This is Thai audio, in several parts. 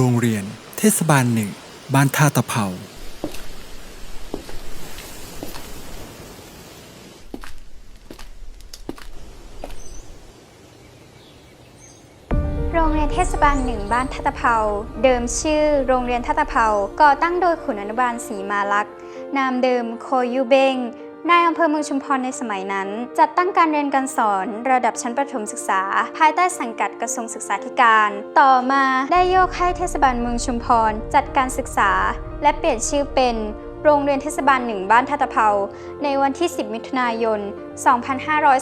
โรงเรียน เทศบาลหนึ่ง บ้านท่าตะเภาโรงเรียนเทศบาลหนึ่งบ้านทัตะเภา เดิมชื่อโรงเรียนทัตะเภา ก่อตั้งโดยขุนอนุบาลศรีมาลักษ์นามเดิมโคยูเบง นายอำเภอเมืองชุมพรในสมัยนั้น จัดตั้งการเรียนการสอนระดับชั้นประถมศึกษา ภายใต้สังกัดกระทรวงศึกษาธิการ ต่อมาได้โยกให้เทศบาลเมืองชุมพร จัดการศึกษา และเปลี่ยนชื่อเป็นโรงเรียนเทศบาลหนึ่งบ้านทัตะเภาในวันที่ 10 มิถุนายน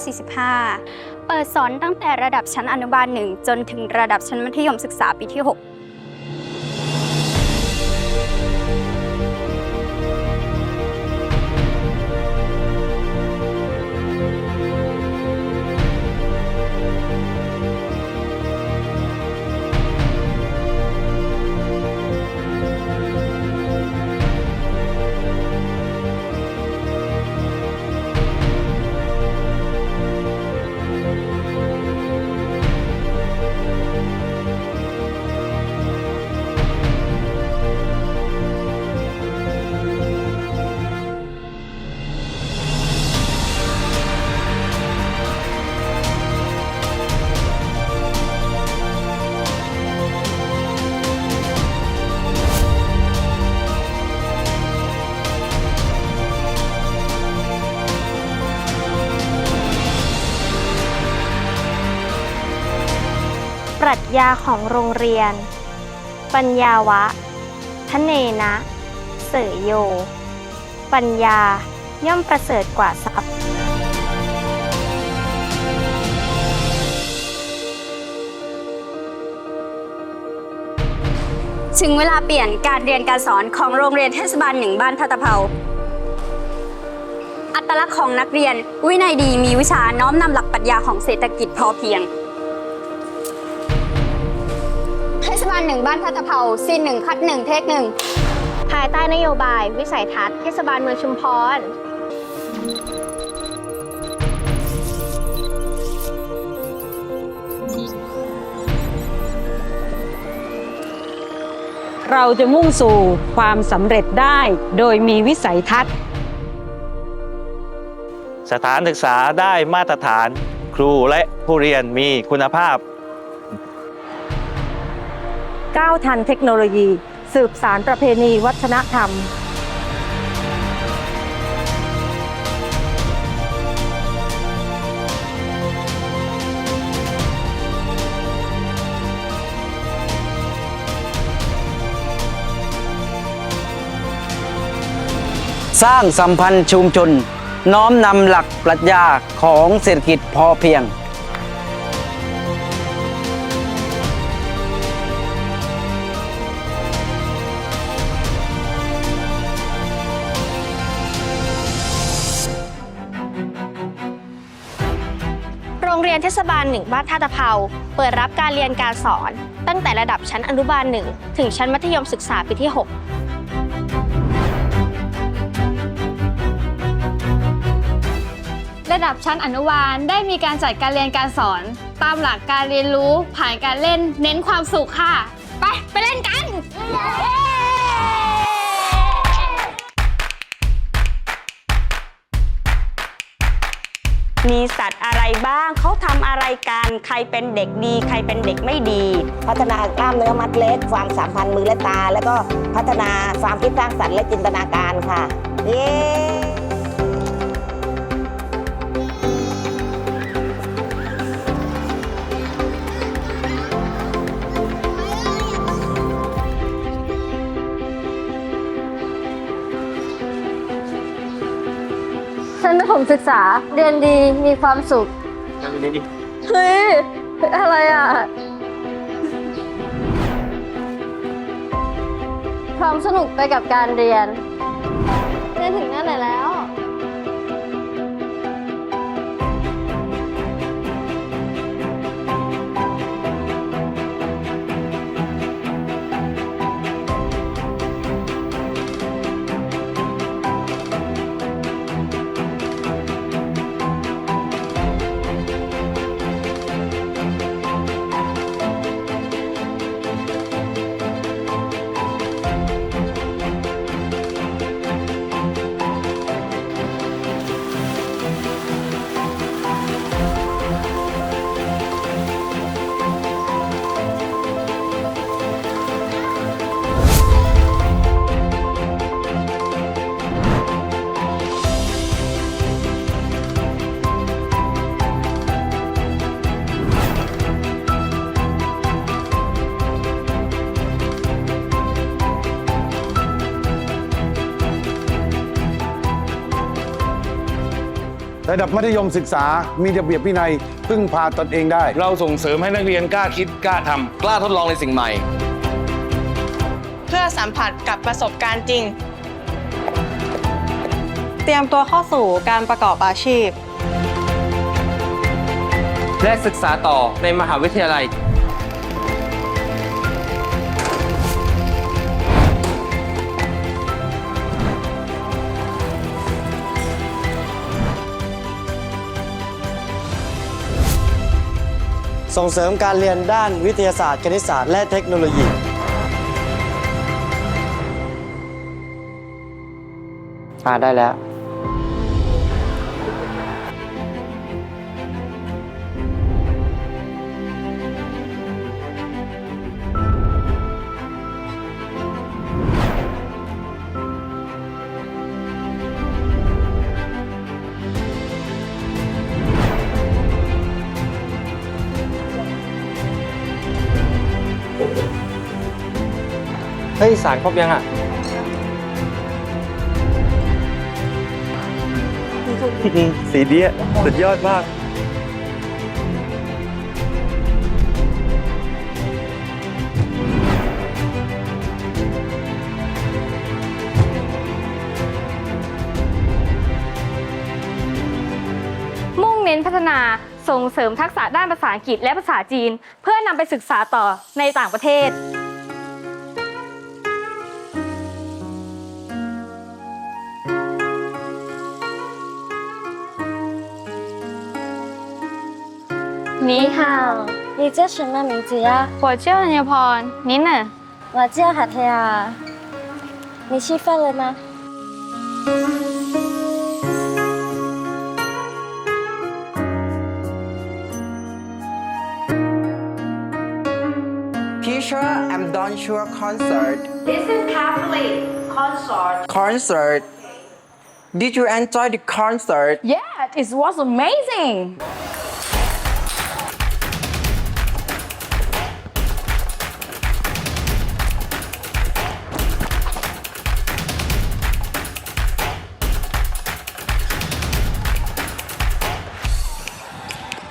2545 เปิดสอนตั้งแต่ระดับชั้นอนุบาลหนึ่งจนถึงระดับชั้นมัธยมศึกษาปีที่ 6 รัชญาของโรงเรียน ปัญญาวะทะเนนะ เสยโย ปัญญาย่อมประเสริฐกว่าทรัพย์ ถึงเวลาเปลี่ยนการเรียนการสอนของโรงเรียนเทศบาลหนึ่งบ้านทัตะเภาอัตลักษณ์ของนักเรียนวินัยดีมีวิชาน้อมนำหลักปรัชญาของเศรษฐกิจพอเพียง เทศบาลหนึ่งบ้านทัตะเภาซีนหนึ่งคัดหนึ่งเทคหนึ่งภายใต้นโยบาย วิสัยทัศน์เทศบาลเมืองชุมพรเราจะมุ่งสู่ความสำเร็จได้โดยมีวิสัยทัศน์ สถานศึกษาได้มาตรฐาน ครูและผู้เรียนมีคุณภาพ ก้าวทันเทคโนโลยี สืบสารประเพณีวัฒนธรรม สร้างสัมพันธ์ชุมชน น้อมนำหลักปรัชญาของเศรษฐกิจพอเพียง เรียนเทศบาลหนึ่งบ้านท่าตะเภาเปิดรับการเรียนการสอน ตั้งแต่ระดับชั้นอนุบาลหนึ่งถึงชั้นมัธยมศึกษาปีที่ 6 ระดับชั้นอนุบาลได้มีการจัดการเรียนการสอน ตามหลักการเรียนรู้ผ่านการเล่นเน้นความสุขค่ะ ไป ไปเล่นกัน มีสัตว์ อะไรบ้าง เขาทำอะไรกัน ใครเป็นเด็กดี ใครเป็นเด็กไม่ดี พัฒนากล้ามเนื้อมัดเล็กความสัมพันธ์มือและตา แล้วก็พัฒนาความคิดสร้างสรรค์และจินตนาการค่ะ เย้ ชั้นประถมศึกษาเรียนดีมีความสุขเฮ้ยอะไรอะพร้อมสนุกไปกับการเรียน ระดับมัธยมศึกษา มีระเบียบวินัยพึ่งพาตนเองได้ เราส่งเสริมให้นักเรียนกล้าคิดกล้าทำกล้าทดลองในสิ่งใหม่ เพื่อสัมผัสกับประสบการณ์จริง เตรียมตัวเข้าสู่การประกอบอาชีพ และศึกษาต่อในมหาวิทยาลัย ส่งเสริมการเรียนด้านวิทยาศาสตร์คณิตศาสตร์และเทคโนโลยีมาได้แล้ว ฮ้ยสารครบยังอะสีเดียสุดยอดมาก มุ่งเน้นพัฒนาส่งเสริมทักษะด้านภาษาอังกฤษและภาษาจีน เพื่อนำไปศึกษาต่อในต่างประเทศ 你好，你叫什么名字呀？我叫任叶พ您呢？我叫海苔啊。你吃饭了吗？ Teacher I'm done sure concert Listen carefully concert concert Did you enjoy the concert Yeah it was amazing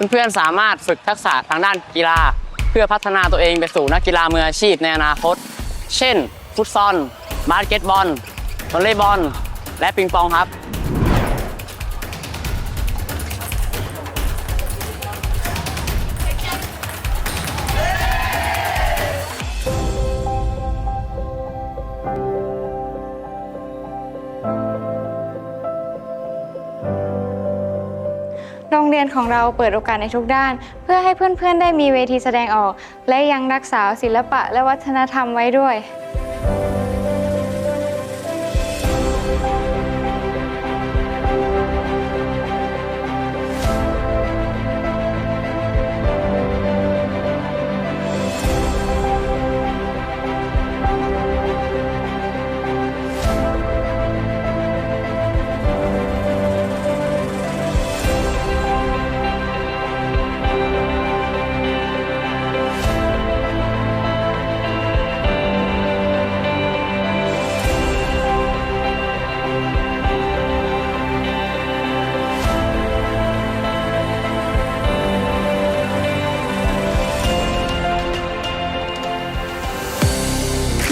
เพื่อนๆสามารถฝึกทักษะทางด้านกีฬา เพื่อพัฒนาตัวเองไปสู่นักกีฬามืออาชีพในอนาคต เช่น ฟุตซอลบาสเกตบอลวอลเลย์บอล และปิงปองครับ ของเราเปิดโอกาสในทุกด้าน เพื่อให้เพื่อนๆได้มีเวทีแสดงออก และยังรักษาศิลปะและวัฒนธรรมไว้ด้วย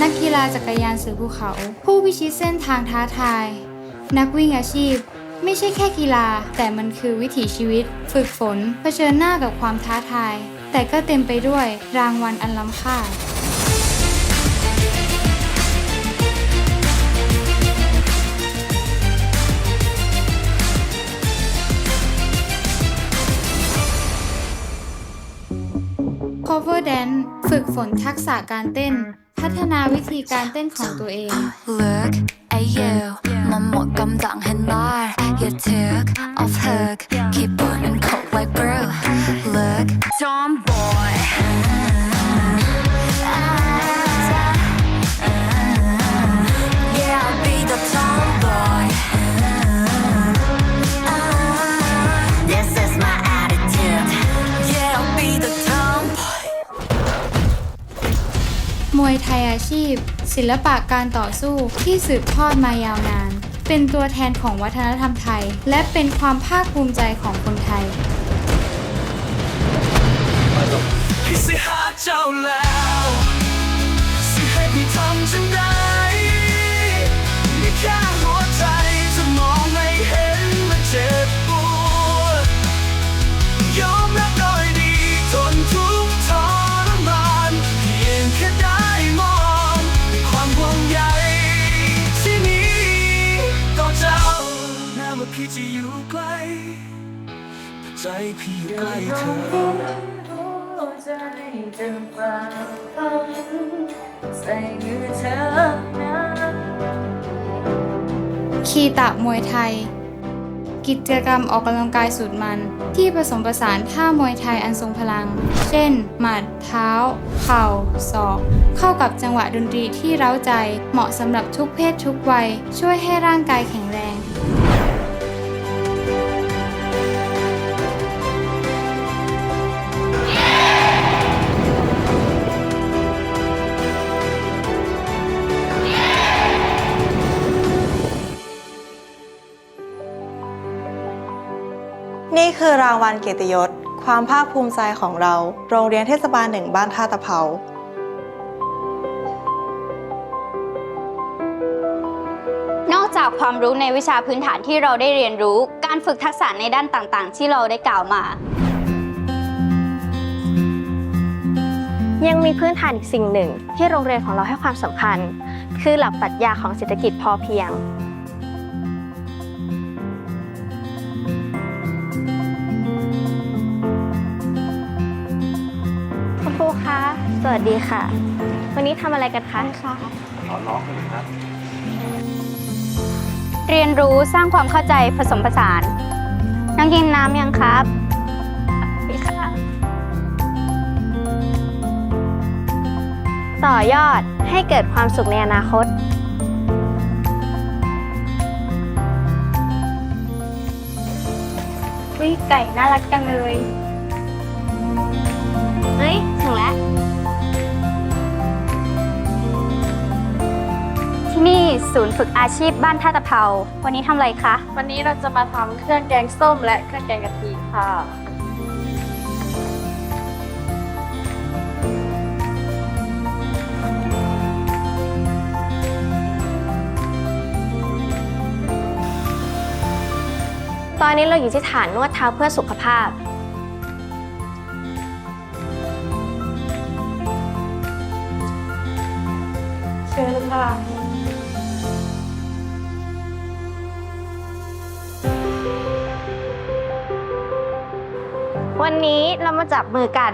นักกีฬาจักรยานสือภูเขา ผู้พิชิตเส้นทางท้าทาย นักวิ่งอาชีพ ไม่ใช่แค่กีฬา แต่มันคือวิถีชีวิต ฝึกฝนเผชิญหน้ากับความท้าทาย แต่ก็เต็มไปด้วยรางวัลอันล้ำค่า cover dance ฝึกฝนทักษะการเต้น พัฒนาวิธีการเต้นของตัวเอง ทยอาชีพ ศิลปะการต่อสู้ที่สืบทอดมายาวนาน เป็นตัวแทนของวัฒนธรรมไทย และเป็นความภาคภูมิใจของคนไทยพี่สิหาเจ้าแล้ว พี่ใกล้เธอคีตะมวยไทย กิจกรรมออกกำลังกายสุดมัน ที่ผสมผสานท่ามวยไทยอันทรงพลัง เช่น หมัด เท้า เข่า ศอก เข้ากับจังหวะดนตรีที่เร้าใจ เหมาะสำหรับทุกเพศทุกวัย ช่วยให้ร่างกายแข็ง คือรางวัลเกียรติยศ ความภาคภูมิใจของเรา โรงเรียนเทศบาลหนึ่งบ้านท่าตะเภานอกจากความรู้ในวิชาพื้นฐานที่เราได้เรียนรู้ การฝึกทักษะในด้านต่างๆ ที่เราได้กล่าวมา ยังมีพื้นฐานอีกสิ่งหนึ่ง ที่โรงเรียนของเราให้ความสำคัญ คือหลักปรัชญาของเศรษฐกิจพอเพียง วัสดีค่ะ วันนี้ทำอะไรกันคะคะเรียนรู้สร้างความเข้าใจผสมผสานน้องกินน้ำยังครับพี่ค่ะ ต่อยอดให้เกิดความสุขในอนาคต วิไก่น่ารักจังเลย ศูนย์ฝึกอาชีพบ้านท่าตะเภาวันนี้ทำอะไรคะ วันนี้เราจะมาทำเครื่องแกงส้มและเครื่องแกงกะทิค่ะ ตอนนี้เราอยู่ที่ฐานนวดเท้าเพื่อสุขภาพ เชิญค่ะ วันนี้เรามาจับมือกัน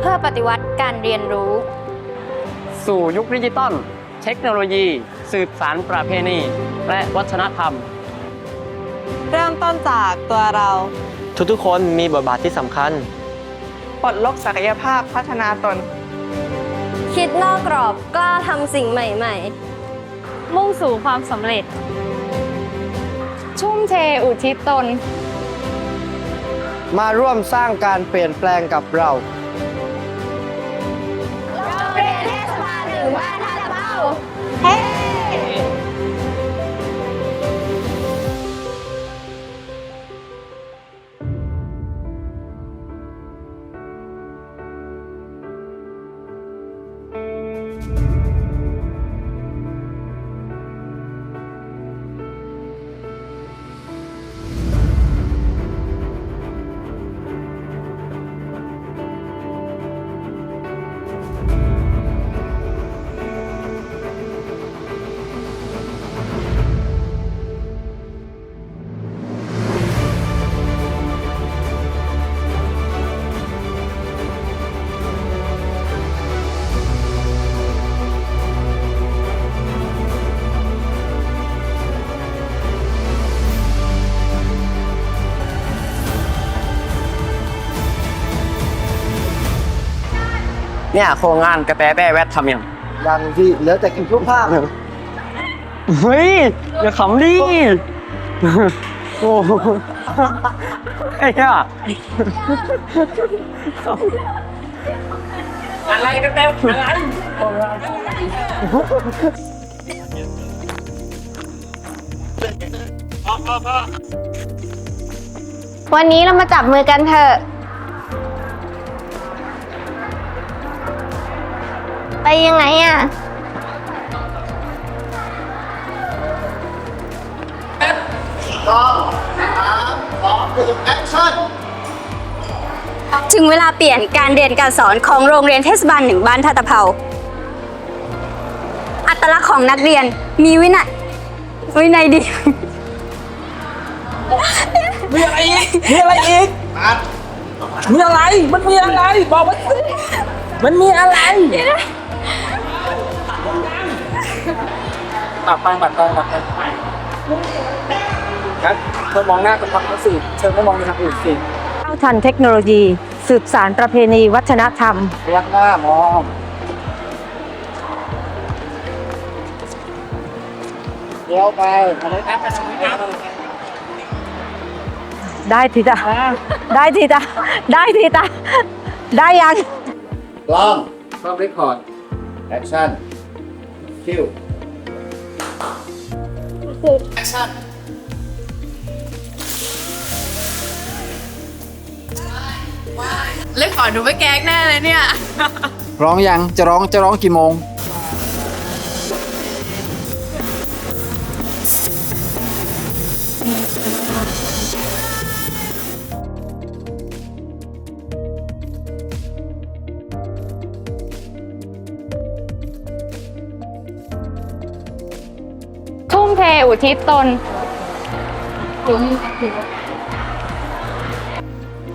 เพื่อปฏิวัติการเรียนรู้ สู่ยุคดิจิตอลเทคโนโลยี สืบสารประเพณี และวัฒนธรรม เริ่มต้นจากตัวเรา ทุกๆคนมีบทบาทที่สำคัญ ปลดล็อกศักยภาพพัฒนาตน คิดนอกกรอบกล้าทำสิ่งใหม่มุ่งสู่ความสำเร็จ ชุ่มเทอุทิศตน มาร่วมสร้างการเปลี่ยนแปลงกับเรา เนี่ยโครงงานกระแตแต้แวดทำยังยังที่เหลือแต่กินรูปภาพเฮ้ยอย่าขำดิโอ้โหไอ้เนี่ยอะไรกันเต็มอะไรวันนี้เรามาจับมือกันเถอะ ไปยังไงอะถึงเวลาเปลี่ยนการเรียนการสอนของโรงเรียนเทศบาลหนึ่งบ้านท่าตะเภาอัตลักษณ์ของนักเรียนมีวินัยวินัยดี มีอะไรอีก มีอะไรอีกมีอะไร มันมีอะไร บอกมาสิมันมีอะไร ปักปังปักปังปักปังครับเธอมองหน้าเป็นความรู้สึกเธอไม่มองไปทางอื่นสิเท่าทันเทคโนโลยี สืบสารประเพณีวัฒนธรรมเรียกหน้ามองเดี๋ยวไปทำไมครับไปทางนี้ครับได้ทีจ้ะได้ทีจ้ะได้ทีจ้ะได้ยังกล้องกล้องเรคคอร์ดแอคชั่นคิว แอคชั่นเล่นก่อนหนูไม่แกล้งแน่เลยเนี่ย ร้องยังจะร้องจะร้องกี่โมง ทอุทิศตน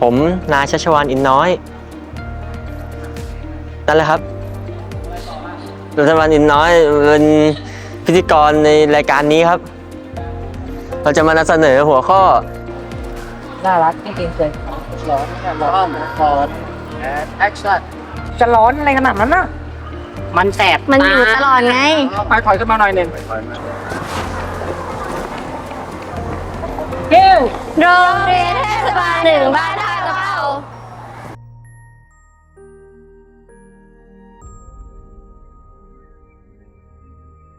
ผมนายชัชวานอินน้อย นั่นแหละครับชัชวานอินน้อยเป็นพิธีกรในรายการนี้ครับ เราจะมานำเสนอหัวข้อ น่ารักจริงๆเลยร้อนร้อนคอร์ดแอคชั่นจะร้อนอะไรขนาดนั้นน่ะ มันแสบมันอยู่ตลอดไงไปถอยขึ้นมาหน่อยหนึ่ง โรงเรียนเทศบาลหนึ่งบ้านท่า